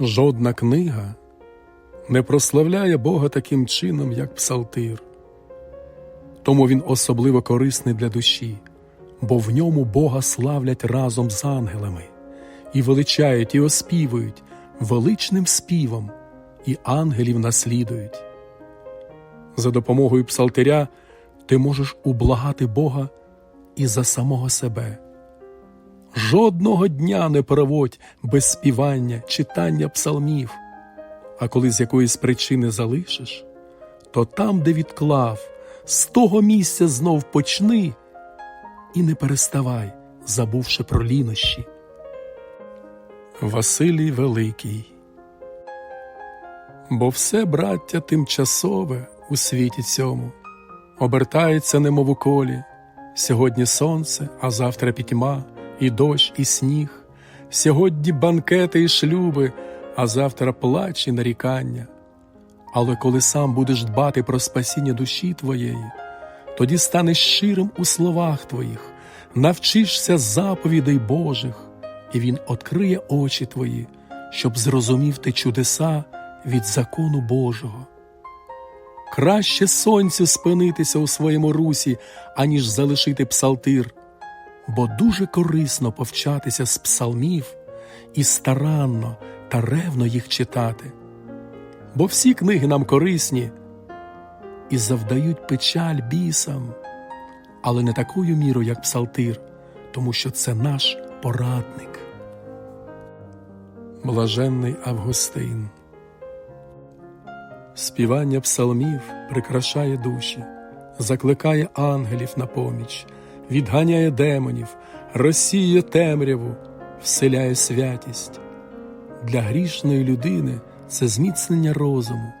Жодна книга не прославляє Бога таким чином, як псалтир. Тому він особливо корисний для душі, бо в ньому Бога славлять разом з ангелами і величають і оспівують величним співом, і ангелів наслідують. За допомогою псалтиря ти можеш ублагати Бога і за самого себе. Жодного дня не проводь без співання, читання псалмів, а коли з якоїсь причини залишиш, то там, де відклав, з того місця знов почни і не переставай, забувши про лінощі. Василій Великий. Бо все, браття, тимчасове у світі цьому, обертається немов у колі, сьогодні сонце, а завтра пітьма, і дощ, і сніг, сьогодні банкети і шлюби, а завтра плач і нарікання. Але коли сам будеш дбати про спасіння душі твоєї, тоді станеш щирим у словах твоїх, навчишся заповідей Божих, і Він откриє очі твої, щоб зрозумів ти чудеса від закону Божого. Краще сонцю спинитися у своєму русі, аніж залишити псалтир, бо дуже корисно повчатися з псалмів і старанно та ревно їх читати. Бо всі книги нам корисні і завдають печаль бісам, але не такою мірою, як псалтир, тому що це наш порадник. Блаженний Августин Співання псалмів прикрашає душі, закликає ангелів на поміч, відганяє демонів, розсіює темряву, вселяє святість. Для грішної людини це зміцнення розуму,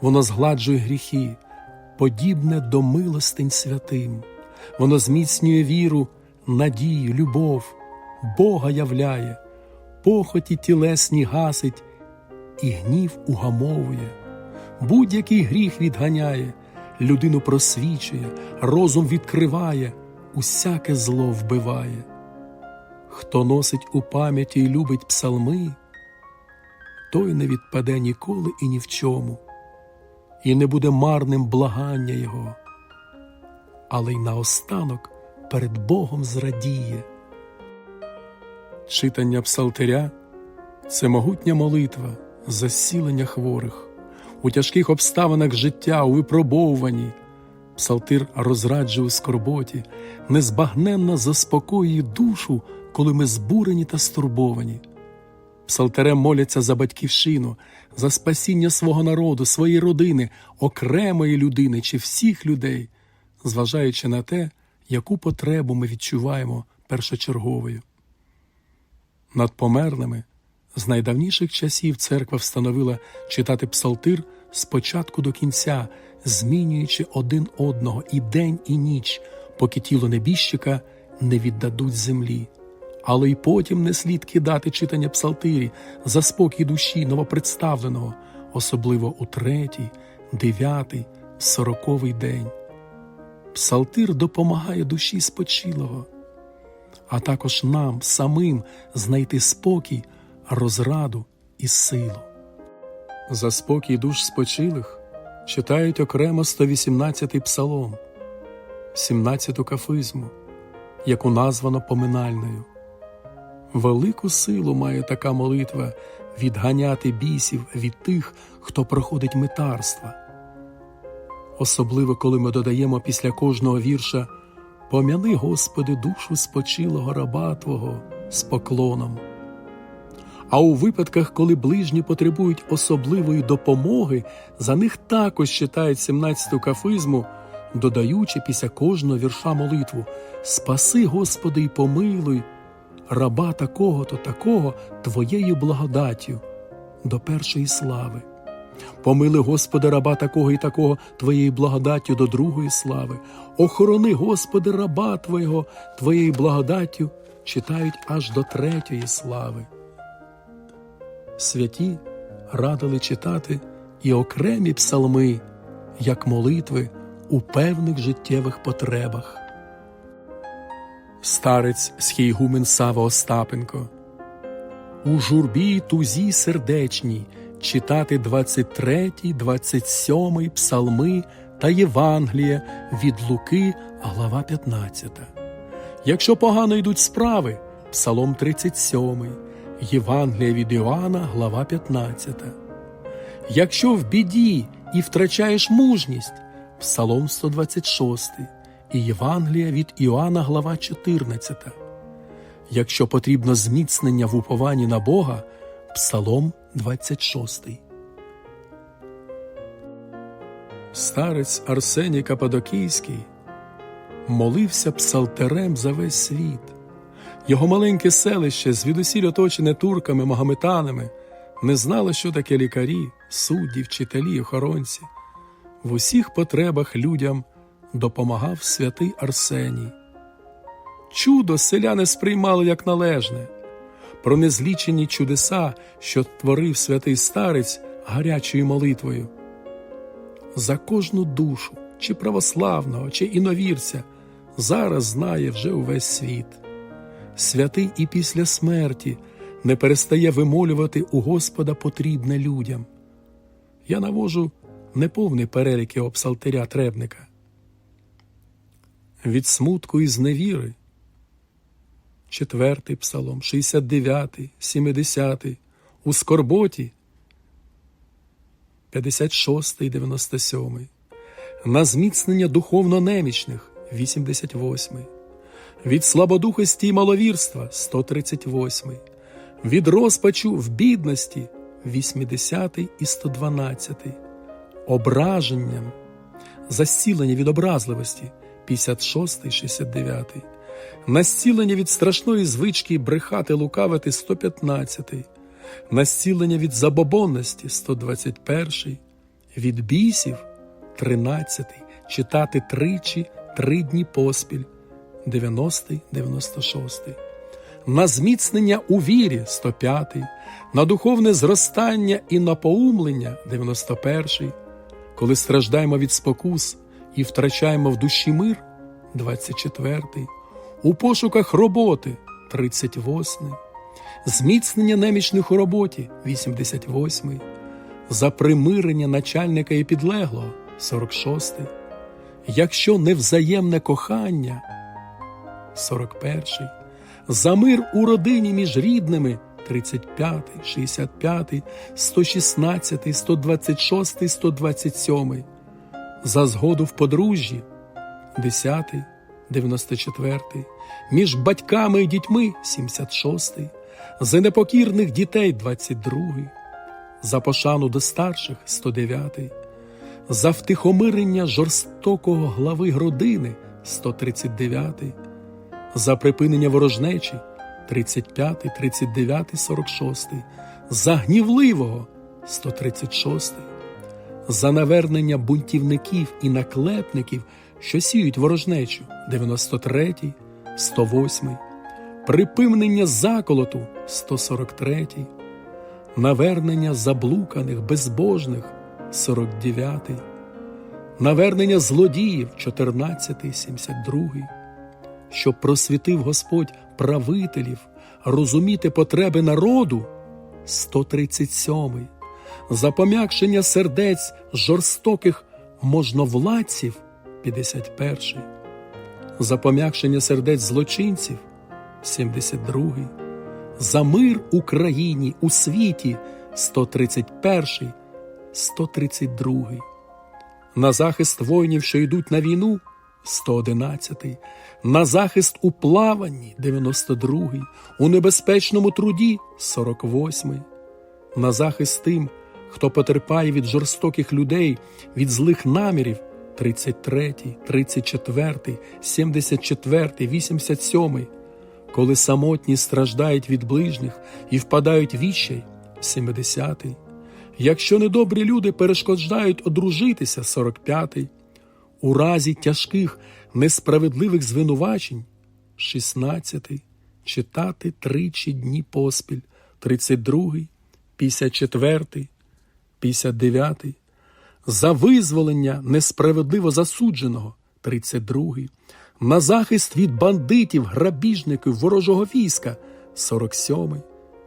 воно згладжує гріхи, подібне до милостинь святим, воно зміцнює віру, надію, любов, Бога являє, похоті тілесні гасить і гнів угамовує. Будь-який гріх відганяє, людину просвічує, розум відкриває, усяке зло вбиває. Хто носить у пам'яті і любить псалми, той не відпаде ніколи і ні в чому, і не буде марним благання Його, але й наостанок перед Богом зрадіє. Читання псалтиря це могутня молитва за зцілення хворих у тяжких обставинах життя, у випробовуванні. Псалтир розраджує скорботі, незбагненно заспокоює душу, коли ми збурені та стурбовані. Псалтирем моляться за батьківщину, за спасіння свого народу, своєї родини, окремої людини чи всіх людей, зважаючи на те, яку потребу ми відчуваємо першочерговою. Над померлими з найдавніших часів церква встановила читати псалтир з початку до кінця, змінюючи один одного і день, і ніч, поки тіло небіжчика не віддадуть землі. Але й потім не слід кидати читання псалтирі за спокій душі новопредставленого, особливо у третій, дев'ятий, сороковий день. Псалтир допомагає душі спочилого, а також нам самим знайти спокій розраду і силу. За спокій душ спочилих читають окремо 118-й псалом, 17-ту кафизму, яку названо поминальною. Велику силу має така молитва відганяти бісів від тих, хто проходить митарства. Особливо, коли ми додаємо після кожного вірша Пом'яни, Господи, душу спочилого раба Твого з поклоном. А у випадках, коли ближні потребують особливої допомоги, за них також читають 17-ту кафизму, додаючи після кожного вірша молитву Спаси, Господи, і помилуй, раба такого то такого Твоєю благодаттю до першої слави. Помили, Господи, раба такого і такого Твоєю благодаттю до другої слави. Охорони, Господи, раба Твого, Твоєю благодаттю читають аж до третьої слави святі радили читати і окремі псалми, як молитви у певних життєвих потребах. Старець схійгумен Сава Остапенко у журбі тузі сердечній читати 23, 27 псалми та Євангеліє від Луки, глава 15. Якщо погано йдуть справи, Псалом 37, Євангелія від Іоанна, глава 15. Якщо в біді і втрачаєш мужність, Псалом 126 і Євангелія від Іоанна, глава 14. Якщо потрібно зміцнення в упованні на Бога, Псалом 26. Старець Арсеній Кападокійський молився псалтерем за весь світ. Його маленьке селище, звідусіль оточене турками, магометанами, не знало, що таке лікарі, судді, вчителі, охоронці. В усіх потребах людям допомагав святий Арсеній. Чудо селяни сприймали як належне. Про незлічені чудеса, що творив святий старець гарячою молитвою. За кожну душу, чи православного, чи іновірця, зараз знає вже увесь світ. Святий і після смерті не перестає вимолювати у Господа потрібне людям. Я навожу неповний перелік його псалтиря требника. Від смутку і зневіри. Четвертий псалом, 69, 70, у скорботі 56, 97, на зміцнення духовно немічних 88, від слабодухості й маловірства 138, від розпачу в бідності 80 і 112, ображенням, засілення від образливості 56, 69, Настілення від страшної звички брехати лукавити 115, настілення від забобонності 121, від бісів 13, читати тричі три дні поспіль 90, 96, на зміцнення у вірі 105, на духовне зростання і напоумлення 91, коли страждаємо від спокус і втрачаємо в душі мир 24 у пошуках роботи 38, зміцнення немічних у роботі 88, за примирення начальника і підлеглого 46, якщо невзаємне кохання 41, за мир у родині між рідними 35, 65, 116, 126, 127, за згоду в подружжі 10. 94, між батьками і дітьми 76, за непокірних дітей 22, за пошану до старших 109, за втихомирення жорстокого глави родини 139, за припинення ворожнечі. 35, 39, 46, за гнівливого 136, за навернення бунтівників і наклепників що сіють ворожнечу 93, 108, припинення заколоту 143, навернення заблуканих, безбожних 49, навернення злодіїв 14, 72, щоб просвітив Господь правителів, розуміти потреби народу. 137, запом'якшення сердець жорстоких можновладців. 51, за пом'якшення сердець злочинців. 72, за мир Україні у світі. 131, 132, на захист воїнів, що йдуть на війну 111, на захист у плаванні 92, у небезпечному труді 48, на захист тим, хто потерпає від жорстоких людей, від злих намірів 33, 34, 74, 87, коли самотні страждають від ближніх і впадають в відчай 70, якщо недобрі люди перешкоджають одружитися 45, у разі тяжких несправедливих звинувачень. 16, читати тричі дні поспіль. 32, 54, 59, за визволення несправедливо засудженого. 32, на захист від бандитів, грабіжників ворожого війська. 47,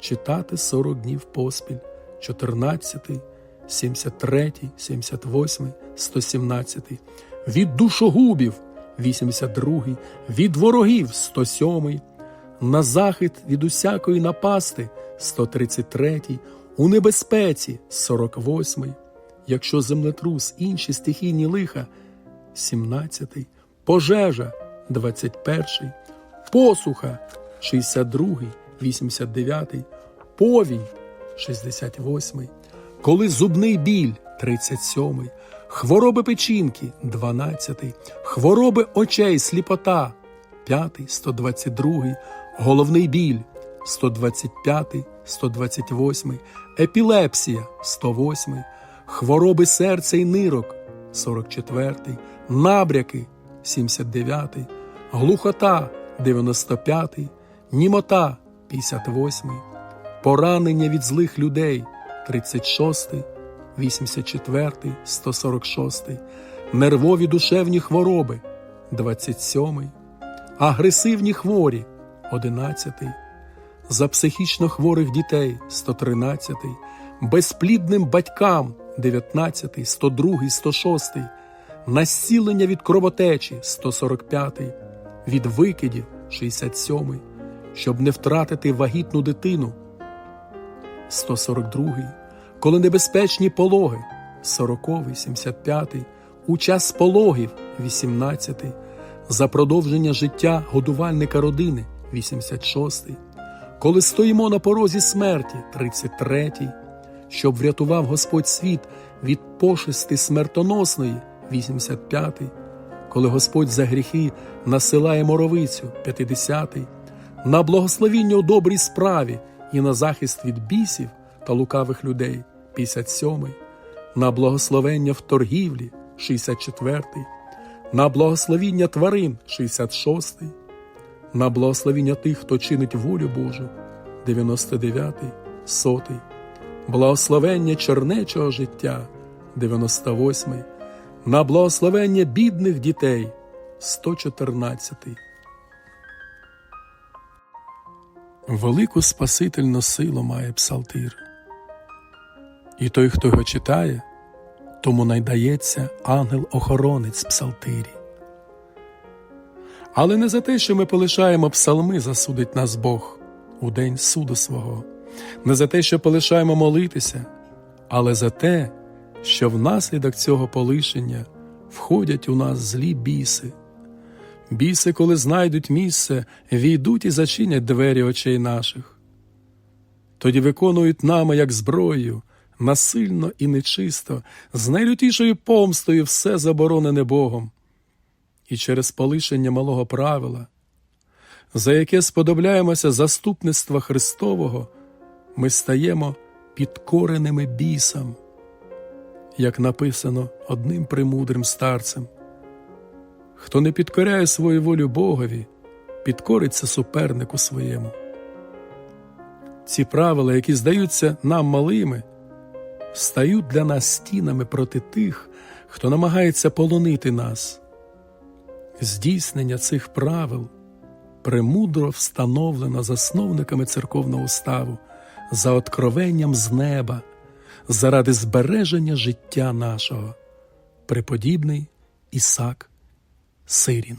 читати 40 днів поспіль, 14, 73, 78, 117, від душогубів, 82, від ворогів, 107, на захід від усякої напасти, 133, у небезпеці, 48, якщо землетрус, інші стихійні лиха, 17, пожежа, 21, посуха, 62, 89, повінь, 68, коли зубний біль, 37, хвороби печінки, 12, хвороби очей, сліпота, 5, 122, головний біль, 125, 128, епілепсія, 108, хвороби серця і нирок, 44, набряки, 79, глухота, 95, німота, 58, поранення від злих людей, 36, 84, 146, нервові душевні хвороби, 27, агресивні хворі, 11, за психічно хворих дітей, 113, безплідним батькам, 19, 102, 106, насілення від кровотечі, 145, від викидів, 67, щоб не втратити вагітну дитину, 142, коли небезпечні пологи, 40, 75, у час пологів, 18, за продовження життя годувальника родини, 86, коли стоїмо на порозі смерті, 33, щоб врятував Господь світ від пошести смертоносної, 85, коли Господь за гріхи насилає моровицю, 50, на благословіння у добрій справі і на захист від бісів та лукавих людей, 57, на благословення в торгівлі, 64, на благословіння тварин, 66, на благословіння тих, хто чинить волю Божу, 99, 100, благословення чернечого життя, 98, на благословення бідних дітей, 114. Велику спасительну силу має псалтир. І той, хто його читає, тому найдається ангел-охоронець псалтирі. Але не за те, що ми полишаємо псалми, засудить нас Бог у день суду свого, не за те, що полишаємо молитися, але за те, що внаслідок цього полишення входять у нас злі біси. Біси, коли знайдуть місце, війдуть і зачинять двері очей наших. Тоді виконують нами, як зброєю, насильно і нечисто, з найлютішою помстою все заборонене Богом. І через полишення малого правила, за яке сподобляємося заступництва Христового, ми стаємо підкореними бісам, як написано одним премудрим старцем. Хто не підкоряє свою волю Богові, підкориться супернику своєму. Ці правила, які здаються нам малими, стають для нас стінами проти тих, хто намагається полонити нас. Здійснення цих правил премудро встановлено засновниками церковного уставу за откровенням з неба, заради збереження життя нашого, преподібний Ісак Сирін.